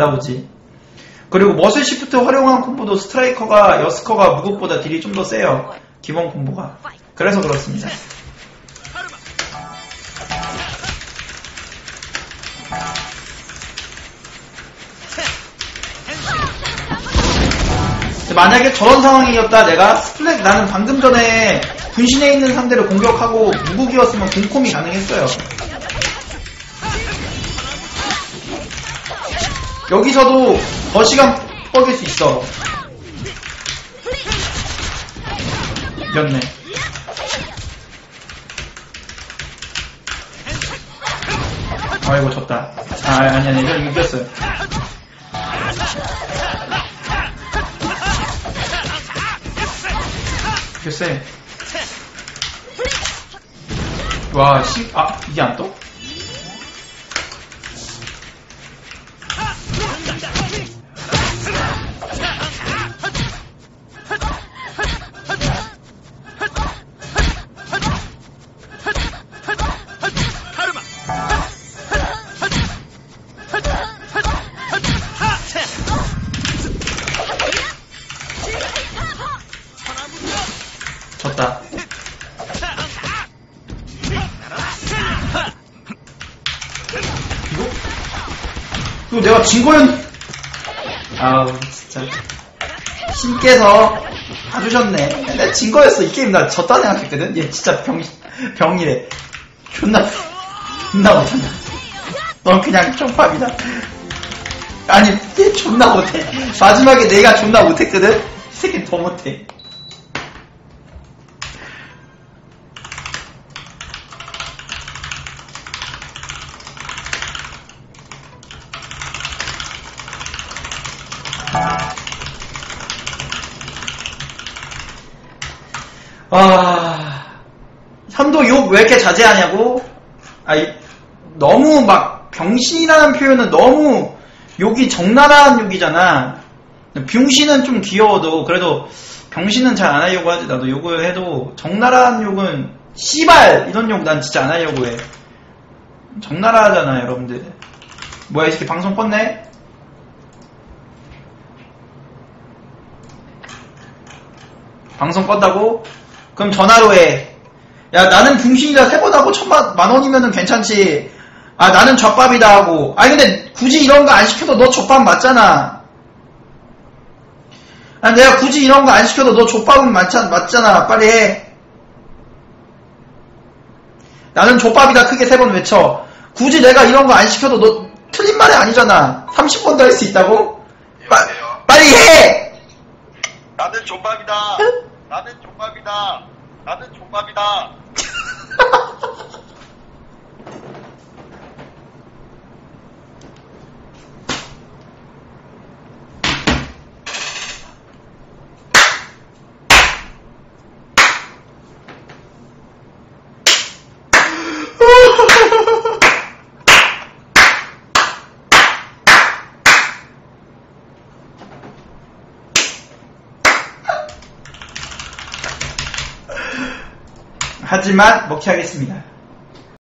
나오지. 그리고 머슬 시프트 활용한 콤보도 스트라이커가 여스커가 무국보다 딜이 좀 더 세요. 기본 콤보가. 그래서 그렇습니다. 만약에 저런 상황이었다 내가 스플렉 나는 방금 전에 분신에 있는 상대를 공격하고 무국이었으면 공콤이 가능했어요. 여기서도 더 시간 뻐길 수 있어. 이겼네. 아이고 졌다. 아 아니 아니 이건 이겼어요. 글쎄. 와, 시, 아, 이게 안 떠? 졌다. 이거? 이거 내가 진 거였, 아우, 진짜. 신께서 봐주셨네. 내가 진 거였어. 이 게임 나 졌다 생각했거든? 얘 진짜 병, 병이래. 존나, 존나 못한다. 넌 그냥 쪽밥이다. 아니, 얘 존나 못해. 마지막에 내가 존나 못했거든? 이 새끼 더 못해. 아, 현도 욕 왜 이렇게 자제하냐고? 아, 이- 너무 막 병신이라는 표현은 너무 욕이 적나라한 욕이잖아. 병신은 좀 귀여워도 그래도 병신은 잘 안 하려고 하지. 나도 욕을 해도 적나라한 욕은 씨발 이런 욕 난 진짜 안 하려고 해. 적나라하잖아 여러분들. 뭐야 이 새끼 방송 껐네? 방송 껐다고? 그럼 전화로 해. 야, 나는 중신이라 세번 하고 천만, 만 원이면은 괜찮지. 아, 나는 젖밥이다 하고. 아니, 근데 굳이 이런 거 안 시켜도 너 젖밥 맞잖아. 아, 내가 굳이 이런 거 안 시켜도 너 젖밥은 맞잖아, 맞잖아. 빨리 해. 나는 족밥이다 크게 세 번 외쳐. 굳이 내가 이런 거 안 시켜도 너 틀린 말이 아니잖아. 30번도 할 수 있다고? 빠, 여보세요? 빨리 해! 나는 족밥이다. 나는 족밥이다. 나는 족밥이다. 하지만 먹튀하겠습니다.